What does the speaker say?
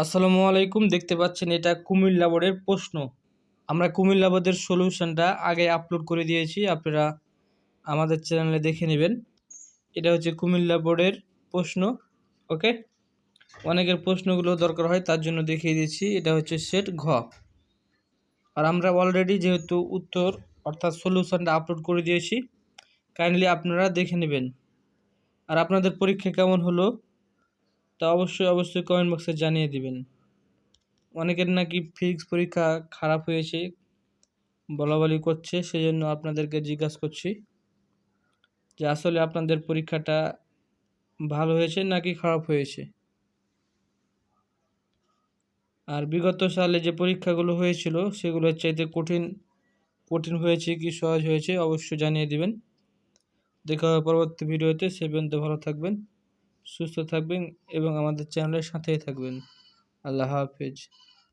আসসালামু আলাইকুম, দেখতে পাচ্ছেন এটা কুমিল্লা বোর্ডের প্রশ্ন। আমরা কুমিল্লা বোর্ডের সলিউশনটা আগে আপলোড করে দিয়েছি, আপনারা আমাদের চ্যানেলে দেখে নেবেন। এটা হচ্ছে কুমিল্লা বোর্ডের প্রশ্ন, ওকে? অনেকের প্রশ্নগুলো দরকার হয়, তার জন্য দেখিয়ে দিয়েছি এটা হচ্ছে সেট ঘ। আর আমরা অলরেডি যেহেতু উত্তর, অর্থাৎ সলিউশনটা আপলোড করে দিয়েছি কাইন্ডলি আপনারা দেখে নেবেন। আর আপনাদের পরীক্ষা কেমন হলো? তা অবশ্যই অবশ্যই কমেন্ট বক্সে জানিয়ে দিবেন। অনেকের নাকি ফিজিক্স পরীক্ষা খারাপ হয়েছে বলা বলি করছে সেই জন্য আপনাদেরকে জিজ্ঞাসা করছি যে আসলে আপনাদের পরীক্ষাটা ভালো হয়েছে নাকি খারাপ হয়েছে? আর বিগত সালে যে পরীক্ষাগুলো হয়েছিল, সেগুলোর চাইতে কঠিন কঠিন হয়েছে কি সহজ হয়েছে, অবশ্যই জানিয়ে দিবেন। দেখা হবে পরবর্তী ভিডিওতে, সে পর্যন্ত ভালো থাকবেন। সুস্থ থাকবেন এবং আমাদের চ্যানেলের সাথেই থাকবেন। আল্লাহ হাফেজ।